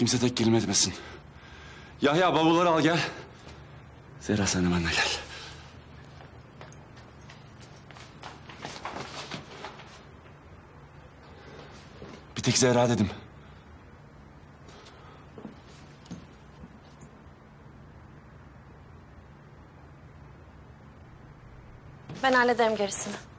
Kimse tek kelime etmesin. Yahya bavulları al gel. Zehra sen de benimle gel. Bir tek Zehra dedim. Ben hallederim gerisini.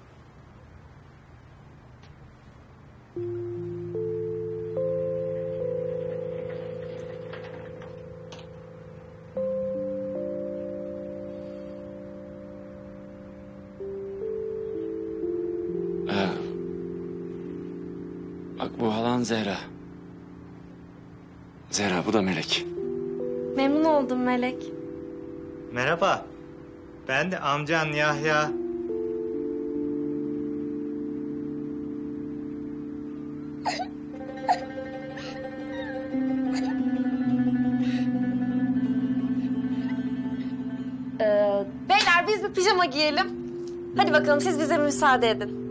Bak bu halan Zehra. Zehra bu da Melek. Memnun oldum Melek. Merhaba. Ben de amcan Yahya. Ee, beyler biz bir pijama giyelim. Hadi bakalım siz bize müsaade edin.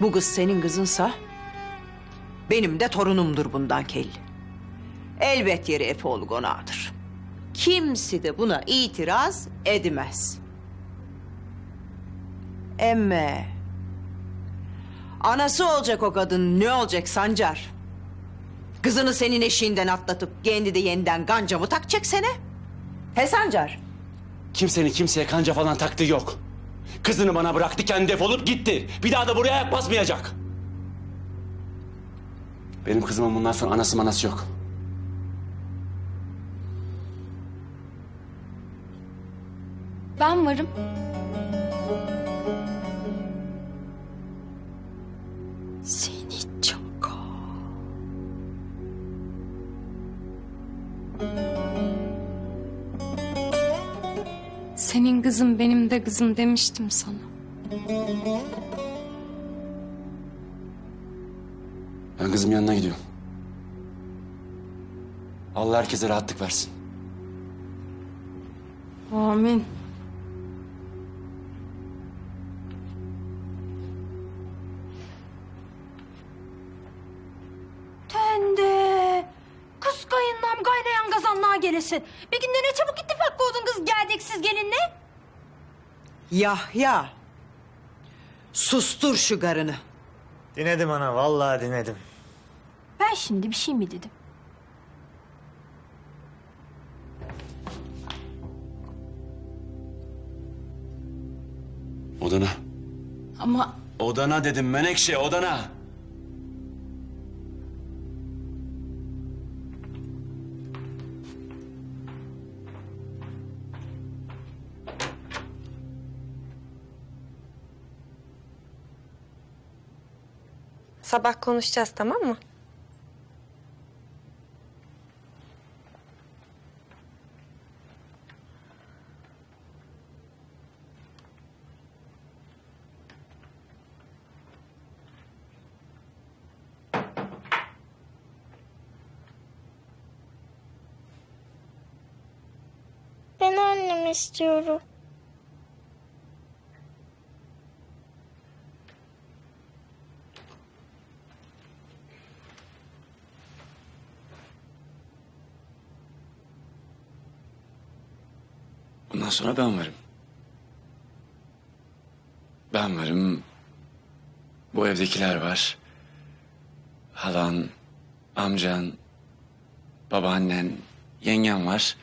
Bu kız senin kızınsa benim de torunumdur bundan kelli. Elbet yeri Efeoğlu konağıdır. Kimse de buna itiraz edemez. Emme anası olacak o kadın ne olacak Sancar? Kızını senin eşiğinden atlatıp kendi de yeniden ganca mı takacak sene? He Sancar? Kimsenin kimseye kanca falan taktığı yok. Kızını bana bıraktı, kendi defolup gitti. Bir daha da buraya ayak basmayacak. Benim kızımın bundan sonra anası manası yok. Ben varım. Seni çok Senin kızım benim de kızım demiştim sana. Ben kızım yanına gidiyorum. Allah herkese rahatlık versin. Amin. Kazanlığa gelesin. Bir günde ne çabuk ittifak oldun kız geldeksiz gelinle. Yahya. Sustur şu garını. Dinledim ana, vallahi dinledim. Ben şimdi bir şey mi dedim? Odana. Ama Odana dedim Menekşe, odana. Sabah konuşacağız tamam mı? Ben annemi istiyorum. Bundan sonra ben varım. Ben varım. Bu evdekiler var. Halan, amcan, babaannen, yengen var.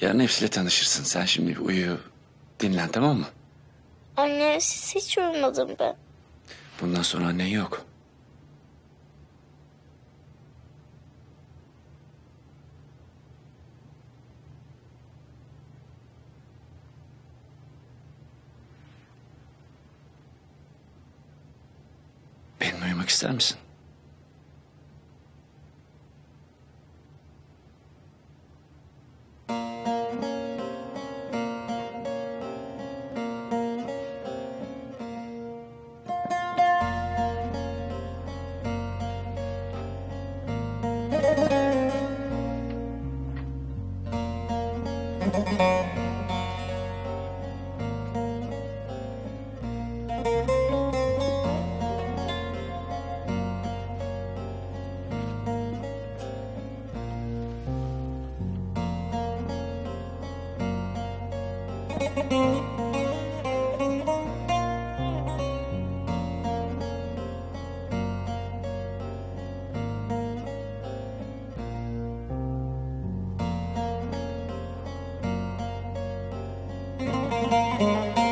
Yarın hepsiyle tanışırsın. Sen şimdi bir uyu, dinlen tamam mı? Annesiz hiç uyumadım ben. Bundan sonra annen yok. Benimle uyumak ister misin? Música